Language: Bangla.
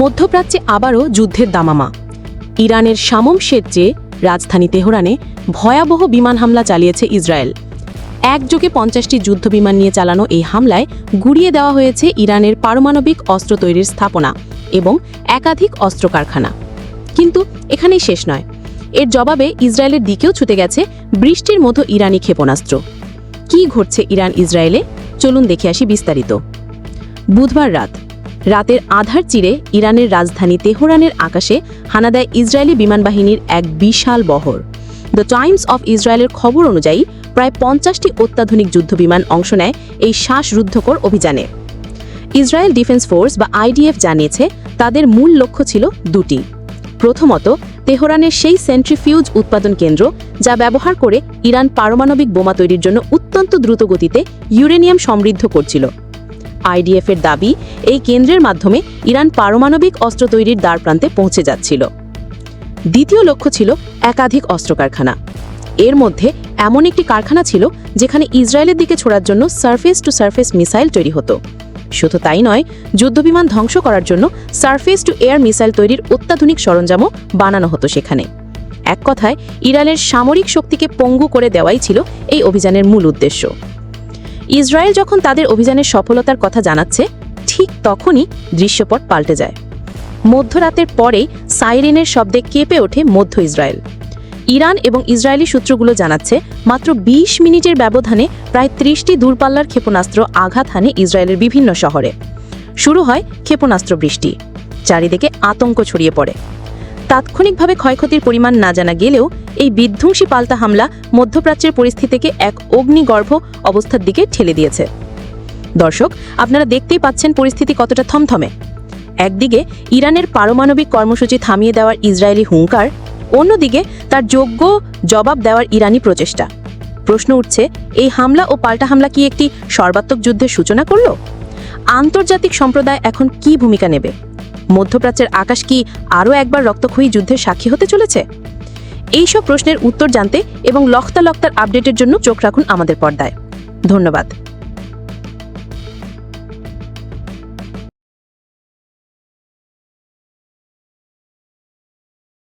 মধ্যপ্রাচ্যে আবারও যুদ্ধের দামামা। ইরানের শামম চেয়ে রাজধানী তেহরানে ভয়াবহ বিমান হামলা চালিয়েছে ইসরায়েল। একযোগে পঞ্চাশটি যুদ্ধবিমান নিয়ে চালানো এই হামলায় গুড়িয়ে দেওয়া হয়েছে ইরানের পারমাণবিক অস্ত্র তৈরির স্থাপনা এবং একাধিক অস্ত্র কারখানা কিন্তু এখানেই শেষ নয়। এর জবাবে ইসরায়েলের দিকেও ছুটে গেছে বৃষ্টির মতো ইরানি ক্ষেপণাস্ত্র। কি ঘটছে ইরান ইসরায়েলে চলুন দেখে আসি বিস্তারিত। বুধবার রাত রাতের আধার চিরে ইরানের রাজধানী তেহরানের আকাশে হানা দেয় ইসরায়েলি বিমানবাহিনীর এক বিশাল বহর। দ্য টাইমস অফ ইসরায়েলের খবর অনুযায়ী প্রায় পঞ্চাশটি অত্যাধুনিক যুদ্ধবিমান অংশ নেয় এই শ্বাসরুদ্ধকর অভিযানে। ইসরায়েল ডিফেন্স ফোর্স বা আইডিএফ জানিয়েছে তাদের মূল লক্ষ্য ছিল দুটি। প্রথমত, তেহরানের সেই সেন্ট্রিফিউজ উৎপাদন কেন্দ্র যা ব্যবহার করে ইরান পারমাণবিক বোমা তৈরির জন্য অত্যন্ত দ্রুত গতিতে ইউরেনিয়াম সমৃদ্ধ করছিল। আইডিএফ এর দাবি, এই কেন্দ্রের মাধ্যমে ইরান পারমাণবিক অস্ত্র তৈরির দ্বারপ্রান্তে পৌঁছে যাচ্ছিল। দ্বিতীয় লক্ষ্য ছিল একাধিক অস্ত্র কারখানা এর মধ্যে এমন একটি কারখানা ছিল যেখানে ইসরায়েলের দিকে ছোড়ার জন্য সারফেস টু সারফেস মিসাইল তৈরি হতো। শুধু তাই নয়, যুদ্ধবিমান ধ্বংস করার জন্য সারফেস টু এয়ার মিসাইল তৈরির অত্যাধুনিক সরঞ্জামও বানানো হতো সেখানে। এক কথায়, ইরানের সামরিক শক্তিকে পঙ্গু করে দেওয়াই ছিল এই অভিযানের মূল উদ্দেশ্য। ইসরায়েল যখন তাদের অভিযানের সফলতার কথা জানাচ্ছে, ঠিক তখনই দৃশ্যপট পাল্টে যায়। মধ্যরাতের পরেই সাইরেনের শব্দে কেঁপে ওঠে মধ্য ইসরায়েল। ইরান এবং ইসরায়েলি সূত্রগুলো জানাচ্ছে, মাত্র ২০ মিনিটের ব্যবধানে প্রায় ত্রিশটি দূরপাল্লার ক্ষেপণাস্ত্র আঘাত হানে ইসরায়েলের বিভিন্ন শহরে। শুরু হয় ক্ষেপণাস্ত্র বৃষ্টি। চারিদিকে আতঙ্ক ছড়িয়ে পড়ে। তাৎক্ষণিকভাবে ক্ষয়ক্ষতির পরিমাণ না জানা গেলেও এই বিধ্বংসী পাল্টা হামলা মধ্যপ্রাচ্যের পরিস্থিতিকে এক অগ্নিগর্ভ অবস্থার দিকে ঠেলে দিয়েছে। দর্শক, আপনারা দেখতেই পাচ্ছেন পরিস্থিতি কতটা থমথমে। একদিকে, ইরানের পারমাণবিক কর্মসূচি থামিয়ে দেওয়ার ইসরায়েলি হুঙ্কার, অন্যদিকে তার যোগ্য জবাব দেওয়ার ইরানি প্রচেষ্টা। প্রশ্ন উঠছে, এই হামলা ও পাল্টা হামলা কি একটি সর্বাত্মক যুদ্ধের সূচনা করল? আন্তর্জাতিক সম্প্রদায় এখন কি ভূমিকা নেবে? মধ্যপ্রাচ্যের আকাশ কি আরও একবার রক্তক্ষয়ী যুদ্ধের সাক্ষী হতে চলেছে? এইসব প্রশ্নের উত্তর জানতে এবং লক্তা লক্তার আপডেটের জন্য চোখ রাখুন আমাদের পর্দায়। ধন্যবাদ।